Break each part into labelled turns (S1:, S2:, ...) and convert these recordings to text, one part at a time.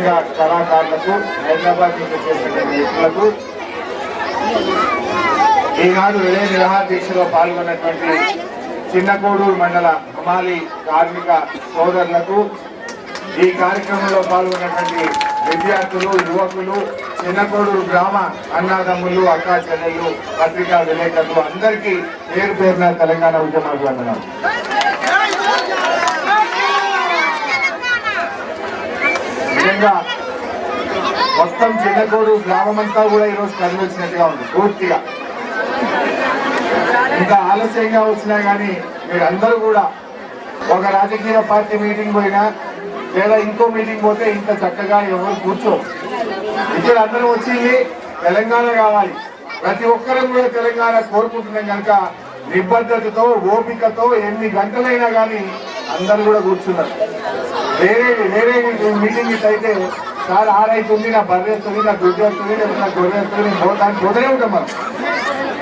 S1: ముఖ్యంగా కళాకారులకు హైదరాబాద్ నుంచి వచ్చేసినటువంటి వ్యక్తులకు ఈనాడు విలే నిరహార దీక్షలో పాల్గొన్నటువంటి చిన్నకోడూరు మండల హమాలి కార్మిక సోదరులకు ఈ కార్యక్రమంలో పాల్గొన్నటువంటి విద్యార్థులు యువకులు చిన్నకోడూరు గ్రామ అన్నాదమ్ములు అక్కా చెల్లెళ్ళు పత్రికా విలేకరులు అందరికీ పేరు పేరున తెలంగాణ ఉద్యమాభివందనాలు నిజంగా మొత్తం చిన్నకోడు గ్రామమంతా కూడా ఈరోజు కనిపించినట్టుగా ఉంది పూర్తిగా. ఇంకా ఆలస్యంగా వచ్చినా కానీ మీరందరూ కూడా ఒక రాజకీయ పార్టీ మీటింగ్ పోయినా లేదా ఇంకో మీటింగ్ పోతే ఇంత చక్కగా ఎవరు కూర్చో ఇక్కడ అందరూ వచ్చింది తెలంగాణ కావాలి. ప్రతి ఒక్కరం కూడా తెలంగాణ కోరుకుంటున్నాం కనుక నిబద్ధతతో ఓపికతో ఎన్ని గంటలైనా కానీ అందరూ కూడా కూర్చున్నారు. వేరే వేరే మీటింగ్ ఇట్ అయితే సార్ ఆరైతుంది నా బర్రె వస్తుంది నా దుడ్డు వస్తుంది లేకపోతే నా గొర్రె వస్తుంది నేను పోతాను పోతూనే ఉంటాం మనం.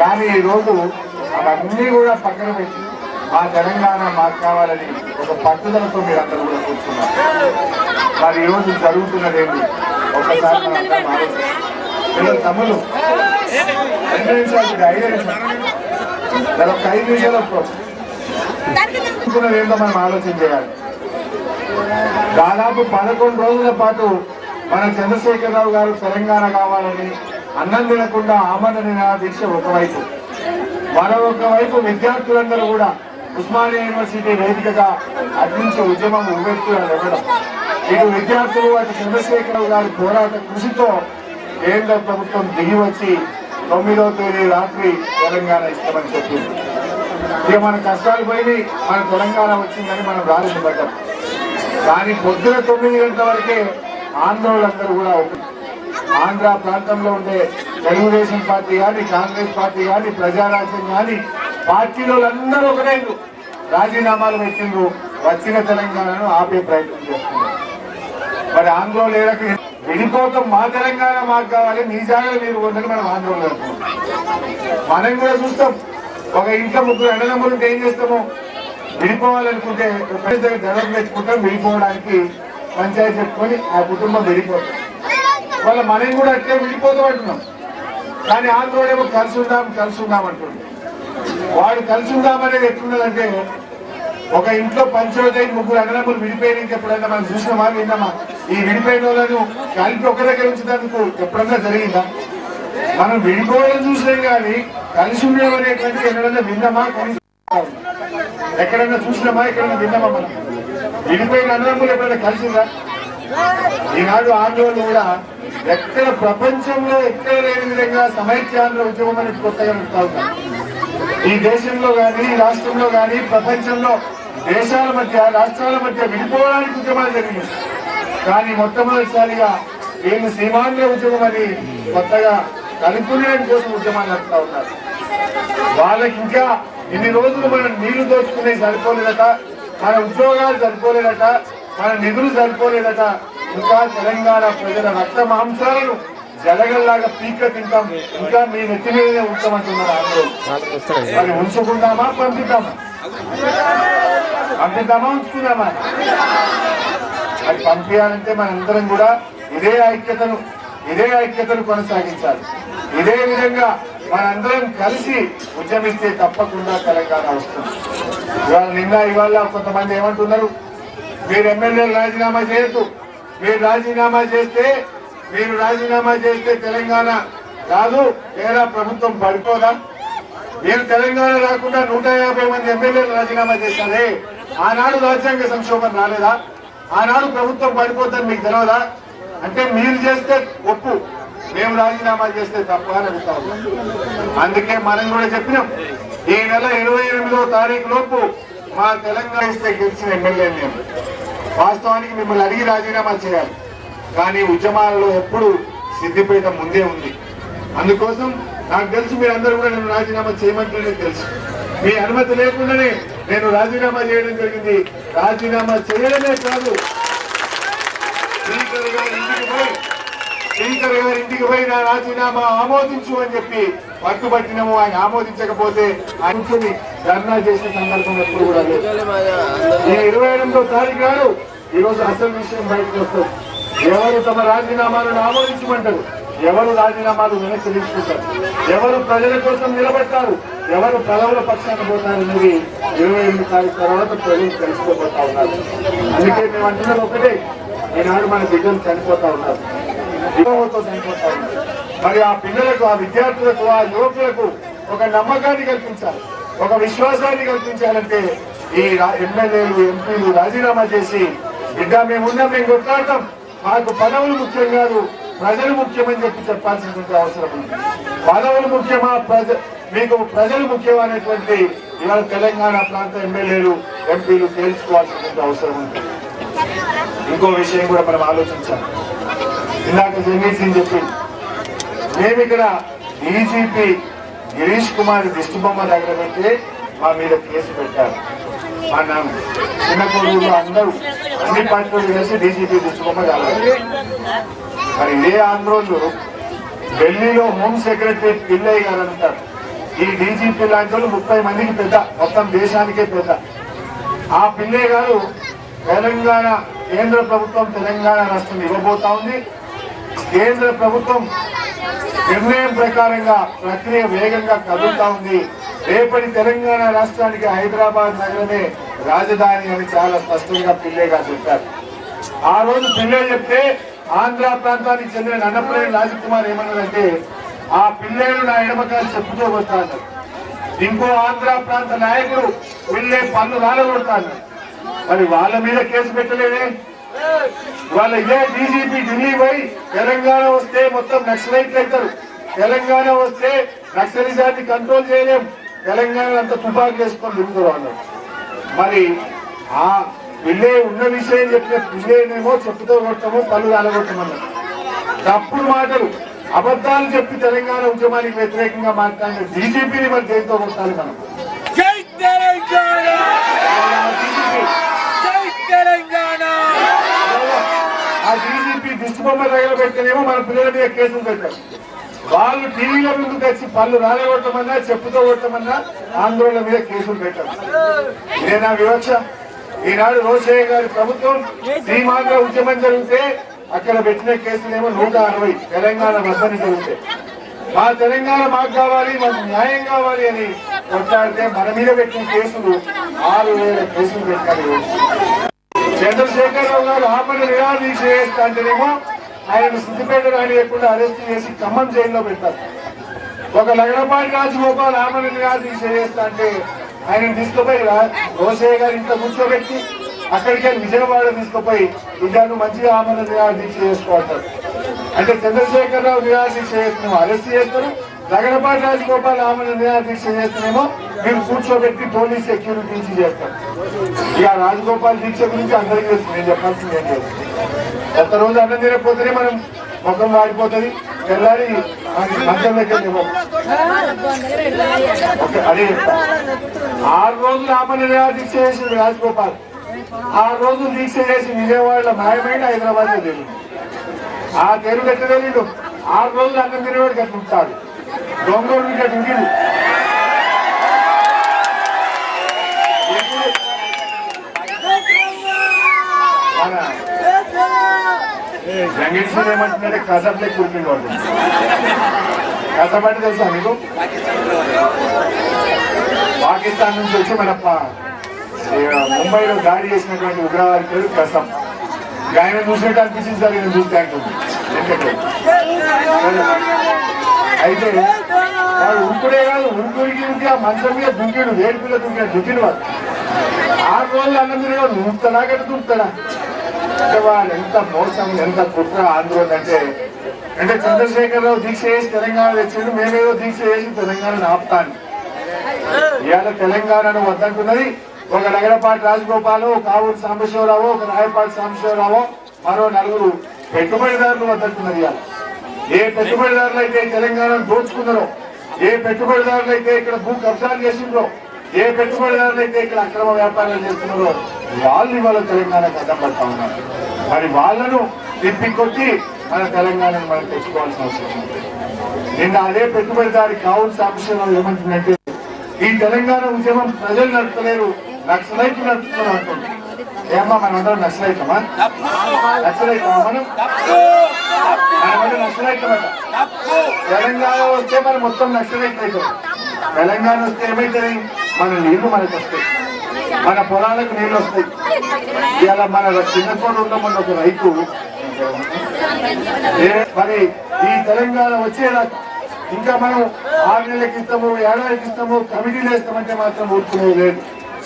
S1: కానీ ఈ రోజు అవన్నీ కూడా పక్కన పెట్టి మా తెలంగాణ మాకు కావాలని ఒక పట్టుదలతో మీరు అందరూ కూడా కూర్చున్నారు. మరి ఈ రోజు జరుగుతున్నది ఏంటి? ఒకసారి రెండు నిమిషాలు ఇది ఐదు నిమిషాలు ఒక ఐదు నిమిషాలు ఏంటో మనం ఆలోచన చేయాలి. దాదాపు పదకొండు రోజుల పాటు మన చంద్రశేఖరరావు గారు తెలంగాణ కావాలని అన్నం తినకుండా ఆమరణ నిరాహార ఒకవైపు. మరొక వైపు విద్యార్థులందరూ కూడా ఉస్మానియా యూనివర్సిటీ వేదికగా అందించే ఉద్యమం ఉవ్వెత్తుగా ఇవ్వడం. ఇటు విద్యార్థులు అటు చంద్రశేఖరరావు గారి పోరాట కృషితో కేంద్ర ప్రభుత్వం దిగి వచ్చి తొమ్మిదో తేదీ రాత్రి తెలంగాణ ఇస్తామని చెప్పింది. ఇక మన కష్టాలు పోయి మన తెలంగాణ వచ్చిందని మనం రాజు కానీ పొద్దున తొమ్మిది గంటల వరకే ఆందోళనలందరూ కూడా ఆంధ్ర ప్రాంతంలో ఉండే తెలుగుదేశం పార్టీ కానీ కాంగ్రెస్ పార్టీ కానీ ప్రజారాజ్యం కానీ పార్టీలో అందరూ ఒకటే రాజీనామాలు పెట్టిండ్రు. వచ్చిన తెలంగాణను ఆపే ప్రయత్నం చేస్తున్నారు. మరి ఆందోళనకి విడిపోతాం మా తెలంగాణ మాకు కావాలి. మీ జాగ్రత్త మీరు ఉందని మనం ఆంధ్రలో మనం కూడా చూస్తాం. ఒక ఇంట్లో ముగ్గురు ఎండ ఉంటే ఏం చేస్తాము? విడిపోవాలనుకుంటే జనం దగ్గర ధనం తెచ్చుకుంటాం విడిపోవడానికి పంచాయతీ చెప్పుకొని ఆ కుటుంబం విడిపోతాం వాళ్ళ మనం కూడా అట్లే విడిపోతూ అంటున్నాం కానీ ఆంధ్రోడేమో కలిసి ఉందాం కలిసి ఉందాం అంటుంది. వాడు కలిసి ఉందాం అనేది ఎట్లున్నదంటే ఒక ఇంట్లో పంచోదయ ముగ్గురు అన్నదమ్ములు విడిపోయిన ఎప్పుడైనా మనం చూసినామా విన్నామా? ఈ విడిపోయిన వాళ్ళను కలిపి ఒక దగ్గర ఉంచినందుకు ఎప్పుడన్నా జరిగిందా? మనం విడిపోవడం చూసినాం కానీ కలిసి ఉండడం అనేటువంటి ఎక్కడన్నా విన్నామా? ఎక్కడైనా చూసినామా ఎక్కడైనా విన్నామా మనం? విడిపోయిన అన్నదమ్ములు ఎప్పుడైనా కలిసిందా ఈనాడు ఆందోళన కూడా ఎక్కడ ప్రపంచంలో ఎక్కడ లేని విధంగా సమైక్యాంధ్ర ఉద్యమం అనేది కొత్తగా నడుపుతా ఉన్నారు ఈ దేశంలో కానీ ఈ రాష్ట్రంలో కానీ ప్రపంచంలో దేశాల మధ్య రాష్ట్రాల మధ్య విడిపోవడానికి ఉద్యమాలు జరిగినాయి. కానీ మొట్టమొదటిసారిగా వీళ్ళు సీమాంధ్ర ఉద్యమం అని కొత్తగా కలుపుకునే కోసం ఉద్యమాలు నడుపుతా ఉన్నారు. వాళ్ళకి ఇంకా ఇన్ని రోజులు మనం నీళ్ళు దోచుకునే సరిపోలేదట మన ఉద్యోగాలు సరిపోలేదట మన నిధులు సరిపోలేదట. ఇంకా తెలంగాణ ప్రజల రక్త మాంసాలను జలగల్లాగా పీక తింటాం. ఇంకా మీ నెత్తి మీదనే ఉంటామంటున్నారు ఆందోళన మరి ఉంచుకుందామా పంపిద్దామా? పంపిద్దామా ఉంచుకుందామా? అది పంపించాలంటే మనందరం కూడా ఇదే ఐక్యతను ఇదే ఐక్యతను కొనసాగించాలి. ఇదే విధంగా మనందరం కలిసి ఉద్యమిస్తే తప్పకుండా తెలంగాణ వస్తుంది. ఇవాళ నిన్న ఇవాళ కొంతమంది ఏమంటున్నారు? మీరు ఎమ్మెల్యేలు రాజీనామా చేయొద్దు. మీరు రాజీనామా చేస్తే మీరు రాజీనామా చేస్తే తెలంగాణ రాదు లేదా ప్రభుత్వం పడిపోదా? మీరు తెలంగాణ రాకుండా నూట యాభై మంది ఎమ్మెల్యేలు రాజీనామా చేశారే. ఆనాడు రాజ్యాంగ సంక్షోభం రాలేదా? ఆనాడు ప్రభుత్వం పడిపోతుంది మీకు తెలియదా అంటే మీరు చేస్తే ఒప్పు. మేము రాజీనామా చేస్తే తప్పు అని అడుగుతా అందుకే మనం కూడా చెప్పినాం ఈ నెల ఇరవై ఎనిమిదో తారీఖు లోపు మా తెలంగాణ ఇస్తే గెలిచిన ఎమ్మెల్యే మేము. వాస్తవానికి మిమ్మల్ని అడిగి రాజీనామా చేయాలి. కానీ ఉద్యమాలలో ఎప్పుడు సిద్దిపేట ముందే ఉంది. అందుకోసం నాకు తెలుసు మీరందరూ కూడా నేను రాజీనామా చేయమంటే తెలుసు. మీ అనుమతి లేకుండానే నేను రాజీనామా చేయడం జరిగింది. రాజీనామా చేయడమే కాదు స్పీకర్ ఇంటికి పోయి స్పీకర్ గారి ఇంటికి పోయి నా రాజీనామా ఆమోదించు అని చెప్పి పట్టుబట్టినము. ఆయన ఆమోదించకపోతే ఆయనకి ధర్నా చేసిన సందర్భం ఎప్పుడు కూడా లేదు. ఈ ఇరవై ఎనిమిదో తారీఖు గారు ఈరోజు అసలు విషయం బయటకు వస్తుంది. ఎవరు తమ రాజీనామాలను ఆమోదించమంటారు? ఎవరు రాజీనామాలు వెనక్కి తీసుకుంటారు? ఎవరు ప్రజల కోసం నిలబడతారు? ఎవరు ప్రజల పక్షాన్ని పోతారు అనేది ఇరవై ఎనిమిది తారీఖు తర్వాత ప్రజలు తెలుసుకోబోతా ఉన్నారు. అందుకే మేము అంటున్నది ఒకటే ఈనాడు మన బిడ్డలు చనిపోతా ఉన్నారు. వివాహంతో చనిపోతా మరి ఆ పిల్లలకు ఆ విద్యార్థులకు ఆ యువకులకు ఒక నమ్మకాన్ని కల్పించాలి. ఒక విశ్వాసాన్ని కల్పించాలంటే ఈ రా- ఎమ్మెల్యేలు ఎంపీలు రాజీనామా చేసి బిడ్డ మేమున్నాం మేము కొట్లాడతాం. మాకు పదవులు ముఖ్యం కాదు ప్రజలు ముఖ్యమని చెప్పి చెప్పాల్సినటువంటి అవసరం ఉంది. పదవులు ముఖ్యమా? ప్రజ మీకు ప్రజలు ముఖ్యం అనేటువంటి ఇవాళ తెలంగాణ ప్రాంత ఎమ్మెల్యేలు ఎంపీలు తేల్చుకోవాల్సినటువంటి అవసరం ఉంది. ఇంకో విషయం కూడా మనం ఆలోచించాలి. ఇందాక జగదీష్ సింగ్ చెప్పింది మేము ఇక్కడ డీజీపీ గిరీష్ కుమార్ దిష్టిబొమ్మ దగ్గర పెట్టి మా మీద కేసు పెట్టారు. మా నాన్న. చిన్న కొడుకులు అందరూ అన్ని పార్టీలు కలిసి డీజీపీ దిష్టిబొమ్మ కావాలి మరి ఇదే ఆంధ్రోళ్ళు ఢిల్లీలో హోమ్ సెక్రటరీ పిల్లయ్య గారు అంటారు. ఈ డీజీపీ లాంటి వాళ్ళు ముప్పై మందికి పెద్ద మొత్తం దేశానికే పెద్ద. ఆ పిల్లయ్య గారు తెలంగాణ కేంద్ర ప్రభుత్వం తెలంగాణ రాష్ట్రం ఇవ్వబోతా ఉంది. కేంద్ర ప్రభుత్వం నిర్ణయం ప్రకారంగా ప్రక్రియ వేగంగా కదులుతా ఉంది. రేపటి తెలంగాణ రాష్ట్రానికి హైదరాబాద్ నగరమే రాజధాని అని చాలా స్పష్టంగా పిల్లేగా చెప్పారు. ఆ రోజు పిల్లే చెప్తే ఆంధ్ర ప్రాంతానికి చెందిన నన్నపల్లి రాజకుమార్ ఏమన్నారంటే ఆ పిల్లేలు నా ఎడమకాలు చెప్పుతూ వస్తాను ఇంకో ఆంధ్ర ప్రాంత నాయకుడు పిల్లే పన్ను రాలగొడతాను మరి వాళ్ళ మీద కేసు పెట్టలేదే? వాళ్ళ ఇదే డీజీపీ ఢిల్లీ పోయి తెలంగాణ వస్తే మొత్తం నక్సలైట్లు అవుతారు. తెలంగాణ వస్తే నక్సలిజాన్ని కంట్రోల్ చేయలేం. తెలంగాణ అంతా తుపాకులు వేసుకొని తిరుగుతారు వాళ్ళు. మరి ఆ పిల్లే ఉన్న విషయం చెప్పిన పిల్లేనేమో చెప్పుతో కొట్టము పళ్ళు అలగొట్టమన్నారు తప్పుడు మాటలు అబద్ధాలు చెప్పి తెలంగాణ ఉద్యమానికి వ్యతిరేకంగా మాట్లాడిన డీజీపీని మరి దేంతో కొట్టాలి మనం?
S2: జై తెలంగాణ!
S1: ఆ DGP
S2: జై తెలంగాణ
S1: డీజీపీ మన పిల్లల మీద కేసులు పెట్టారు. వాళ్ళు టీవీల ముందుకు వచ్చి పళ్ళు రాలగొట్టమన్నా చెప్పుతో కొట్టమన్నా ఆందోళన మీద కేసులు పెట్టారు. ఇదేనా వివక్ష. ఈనాడు రోషయ్య గారి ప్రభుత్వం సీమాంధ్ర ఉద్యమం జరిగితే అక్కడ పెట్టిన కేసులేమో నూట అరవై తెలంగాణ మద్దతు జరిగితే. మా తెలంగాణ మాకు కావాలి మాకు న్యాయం కావాలి అని కొట్లాడితే మన మీద పెట్టిన కేసులు ఆరు వేల కేసులు పెట్టారు. చంద్రశేఖరరావు గారు ఆపణ నిరాదీక్ష చేస్తా అంటేనేమో ఆయన సిద్దిపేట రానియకుండా అరెస్ట్ చేసి ఖమ్మం జైల్లో పెట్టారు. ఒక లగడపాటి రాజగోపాల్ ఆమెను నిరాదీక్ష చేస్తా అంటే ఆయన తీసుకుపోయి రా- రోషయ్య గారి ఇంట్లో కూర్చోబెట్టి అక్కడికి విజయవాడ తీసుకుపోయి ఇద్దరు మంచిగా ఆమెను నిరాదీక్ష చేసుకోంటారు అంటే చంద్రశేఖరరావు నిరాదీక్ష చేస్తున్నామో అరెస్ట్ చేస్తారు నగరపాటి రాజగోపాల్ ఆమె నిరాదీక్ష చేస్తున్నామో మేము కూర్చోబెట్టి పోలీస్ సెక్యూరిటీ నుంచి చేస్తాం. ఇక రాజగోపాల్ దీక్ష గురించి అందరికీ తెలుసు నేను చెప్పాల్సింది ఏం లేదు. ఒక్క రోజు అన్నం తినకపోతేనే మనం ముఖం వాడిపోతుంది. తెల్లారి మంచంలోకి వెళ్ళి అదే ఆరు రోజులు ఆమె దీక్ష చేసింది రాజగోపాల్. ఆరు రోజులు దీక్ష చేసి విజయవాడలో మాయమైన హైదరాబాద్లో తెలియదు ఆ తెరువు ఎట్లా తెలియదు ఆరు రోజులు అన్నం తినేవాడికి అట్లా ఉంటాడు. దొంగోడు ఇక్కడ ఉండిడు మన ఏమంటున్నాడే? కసబ్లే కూర్చుని వాడు. కసబట్టి తెలుసా మీకు పాకిస్తాన్ నుంచి వచ్చి మన ముంబైలో దాడి చేసినటువంటి ఉగ్రవాది పేరు కసబ్. ఆయన చూసినట్టు అనిపించింది సార్ నేను చూస్తే అంటుంది. ఎందుకంటే అయితే వాడు ఉరుకుడే కాదు ఉంకుడికి ఉంటే ఆ మంచం మీద దుంకిడు వేడి పిల్ల దుంకిన వాడు ఆరు రోజులు అన్నం తిరిగి దుంకుతాడా కదా దుంపుతాడా అంటే వాడు ఎంత మోసం ఎంత కుట్ర ఆందోళన అంటే అంటే చంద్రశేఖరరావు దీక్ష చేసి తెలంగాణ తెచ్చిండు మేమేదో దీక్ష చేసి తెలంగాణను ఆపుతాను ఇవాళ తెలంగాణను వద్దంటున్నది ఒక నగరపాటి రాజగోపాల్ ఒక కావూరు సాంబశివరావు ఒక రాయపాటి సాంబశివరావు మరో నలుగురు పెట్టుబడిదారులు వద్దంటున్నది ఇవాళ. ఏ పెట్టుబడిదారులు అయితే తెలంగాణను దోచుకున్నారో ఏ పెట్టుబడిదారులు అయితే ఇక్కడ భూ కబ్జాలు చేసిండ్రో ఏ పెట్టుబడిదారులు అయితే ఇక్కడ అక్రమ వ్యాపారాలు చేస్తున్నారో వాళ్ళు ఇవాళ తెలంగాణకు అడ్డం పడతా ఉన్నారు. మరి వాళ్ళను తిప్పికొట్టి మన తెలంగాణను మనం తెచ్చుకోవాల్సిన అవసరం ఉంది. నిన్న అదే పెట్టుబడిదారి కావాల్సిన సాంబశివరావు ఏమంటుందంటే ఈ తెలంగాణ ఉద్యమం ప్రజలు నడపలేరు నక్సలైట్లు నడుపుతున్నారు అంటుంది ఏమ్మా మనం అందరం నక్సలైతామా నక్సలైతామా మనం?
S2: తప్పు!
S1: మనం అంటే నక్సలైతామట తెలంగాణ వస్తే మనం మొత్తం నక్సలైట్ అవుతాం తెలంగాణ వస్తే ఏమైతుంది మన నీళ్ళు మనకు వస్తాయి. మన పొలాలకు నీళ్ళు వస్తాయి. ఇవాళ మన చిన్నకోడు ఉన్న మన ఒక రైతు మరి ఈ తెలంగాణ వచ్చేదాకా ఇంకా మనం ఆరు నెలలకి ఇస్తాము ఏడాదికి ఇస్తాము కమిటీలు వేస్తామంటే మాత్రం ఊరుకునేది లేదు.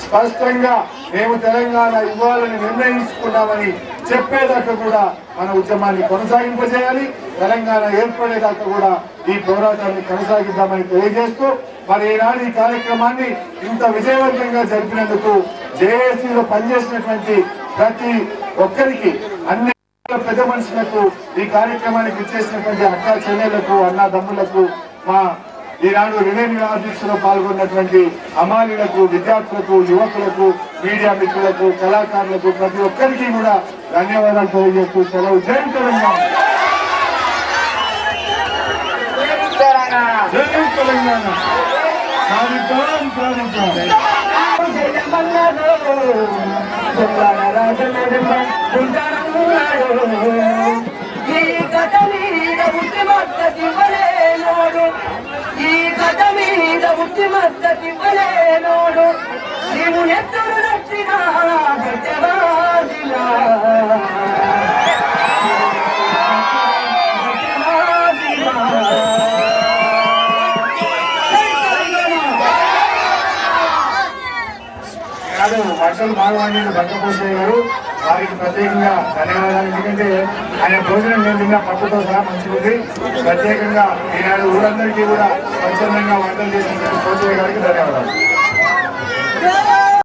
S1: స్పష్టంగా మేము తెలంగాణ ఇవ్వాలని నిర్ణయించుకున్నామని చెప్పేదాకా కూడా మన ఉద్యమాన్ని కొనసాగింపజేయాలి. తెలంగాణ ఏర్పడేదాకా కూడా ఈ పోరాటాన్ని కొనసాగిద్దామని తెలియజేస్తూ మరి ఈనాడు ఈ కార్యక్రమాన్ని ఇంత విజయవంతంగా జరిపినందుకు జేఏసీలో పనిచేసినటువంటి ప్రతి ఒక్కరికి అన్ని పెద్ద మనుషులకు ఈ కార్యక్రమానికి ఇచ్చేసినటువంటి అక్క చెల్లెలకు అన్న దమ్ములకు మా ఈనాడు రిలయన్స్ ఆఫీసులో పాల్గొన్నటువంటి అమాలీలకు విద్యార్థులకు యువకులకు మీడియా మిత్రులకు కళాకారులకు ప్రతి ఒక్కరికి కూడా ధన్యవాదాలు తెలియజేస్తూ సెలవు. జై తెలంగాణ. జై తెలంగాణ. సాధిద్దాం సాధిద్దాం
S3: ఈ కథ మీద ఉట్టి మద్దతివ్వలేనోడు ఈ కథ మీద ఉట్టి మద్దతివ్వలేనోడు నీవు
S1: కాదు వర్షాలు మాగవాణి భక్తపోషయ్య గారు వారికి ప్రత్యేకంగా ధన్యవాదాలు. ఎందుకంటే ఆయన భోజనం నేను తిన్న పప్పుతో సహా మంచిది ప్రత్యేకంగా ఈనాడు ఊరందరికీ కూడా స్వచ్ఛందంగా వంటలు చేసిన పోషయ్య గారికి ధన్యవాదాలు.